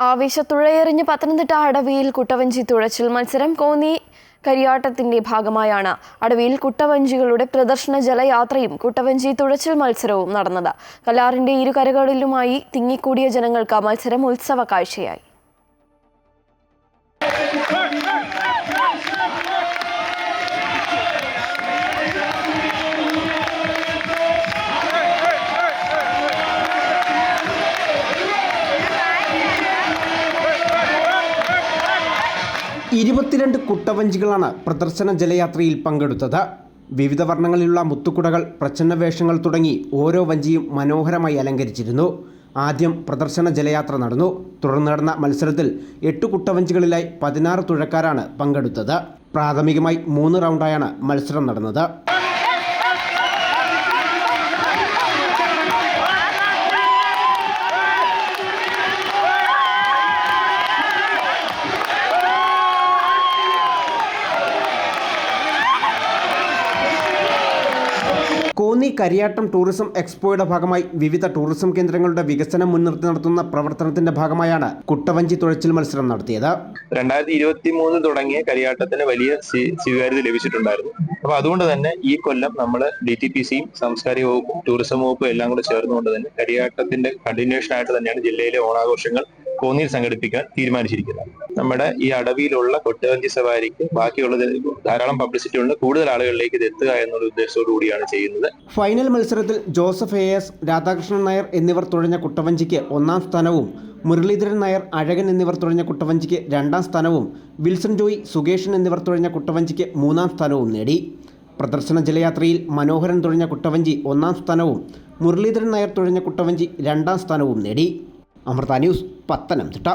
ആവേശത്തുഴയെറിഞ്ഞ് പത്തനംതിട്ട അടവിയിൽ കുട്ടവഞ്ചി തുഴച്ചിൽ മത്സരം കോന്നി കരിയാട്ടത്തിന്റെ ഭാഗമായാണ്. അടവിയിൽ കുട്ടവഞ്ചികളുടെ പ്രദർശന ജലയാത്രയും കുട്ടവഞ്ചി തുഴച്ചിൽ മത്സരവും നടന്നത്. കല്ലാറിന്റെ ഇരുകരകളിലുമായി തിങ്ങിക്കൂടിയ ജനങ്ങൾക്ക് മത്സരം ഉത്സവ കാഴ്ചയായി. ഇരുപത്തിരണ്ട് കുട്ടവഞ്ചികളാണ് പ്രദർശന ജലയാത്രയിൽ പങ്കെടുത്തത്. വിവിധ വർണങ്ങളിലുള്ള മുത്തുക്കുടകൾ പ്രച്ഛന്ന വേഷങ്ങൾ തുടങ്ങി ഓരോ വഞ്ചിയും മനോഹരമായി അലങ്കരിച്ചിരുന്നു. ആദ്യം പ്രദർശന ജലയാത്ര നടന്നു. തുടർന്ന് നടന്ന മത്സരത്തിൽ എട്ട് കുട്ടവഞ്ചികളിലായി പതിനാറ് തുഴക്കാരാണ് പങ്കെടുത്തത്. പ്രാഥമികമായി മൂന്ന് റൗണ്ടായാണ് മത്സരം നടന്നത്. കോന്നി കരിയാട്ടം ടൂറിസം എക്സ്പോയുടെ ഭാഗമായി വിവിധ ടൂറിസം കേന്ദ്രങ്ങളുടെ വികസനം മുൻനിർത്തി നടത്തുന്ന പ്രവർത്തനത്തിന്റെ ഭാഗമായാണ് കുട്ടവഞ്ചി തുഴച്ചിൽ മത്സരം നടത്തിയത്. രണ്ടായിരത്തി ഇരുപത്തി മൂന്ന് തുടങ്ങിയ കരിയാട്ടത്തിന് വലിയ സ്വീ- സ്വീകാര്യത ലഭിച്ചിട്ടുണ്ടായിരുന്നു. അപ്പൊ അതുകൊണ്ട് തന്നെ ഈ കൊല്ലം നമ്മൾ ഡി ടി പി സിയും സാംസ്കാരിക വകുപ്പും ടൂറിസം വകുപ്പും എല്ലാം കൂടെ ചേർന്നുകൊണ്ട് തന്നെ കരിയാട്ടത്തിന്റെ കണ്ടിന്യൂഷൻ ആയിട്ട് തന്നെയാണ് ജില്ലയിലെ ഓണാഘോഷങ്ങൾ കോന്നിയിൽ സംഘടിപ്പിക്കാൻ തീരുമാനിച്ചിരിക്കുന്നത്. നമ്മുടെ ഈ അടവിയിലുള്ള കൊട്ടവഞ്ചി സവാരിക്ക് ബാക്കിയുള്ള ധാരാളം പബ്ലിസിറ്റി ഉണ്ട്. കൂടുതൽ ആളുകളിലേക്ക് ഇത് എത്തുക എന്നുള്ള ഉദ്ദേശത്തോടു കൂടിയാണ് ചെയ്യുന്നത്. ഫൈനൽ മത്സരത്തിൽ Joseph A S Radhakrishnan Nair എന്നിവർ തുഴഞ്ഞ കുട്ടവഞ്ചിക്ക് ഒന്നാം സ്ഥാനവും മുരളീധരൻ നായർ അഴകൻ എന്നിവർ തുഴഞ്ഞ കുട്ടവഞ്ചിക്ക് രണ്ടാം സ്ഥാനവും വിൽസൺ ജോയി സുകേഷൻ എന്നിവർ തുഴഞ്ഞ കുട്ടവഞ്ചിക്ക് മൂന്നാം സ്ഥാനവും നേടി. പ്രദർശന ജലയാത്രയിൽ മനോഹരൻ തുഴഞ്ഞ കുട്ടവഞ്ചി ഒന്നാം സ്ഥാനവും മുരളീധരൻ നായർ തുഴഞ്ഞ കുട്ടവഞ്ചി രണ്ടാം സ്ഥാനവും നേടി. അമൃത ന്യൂസ് പത്തനംതിട്ട.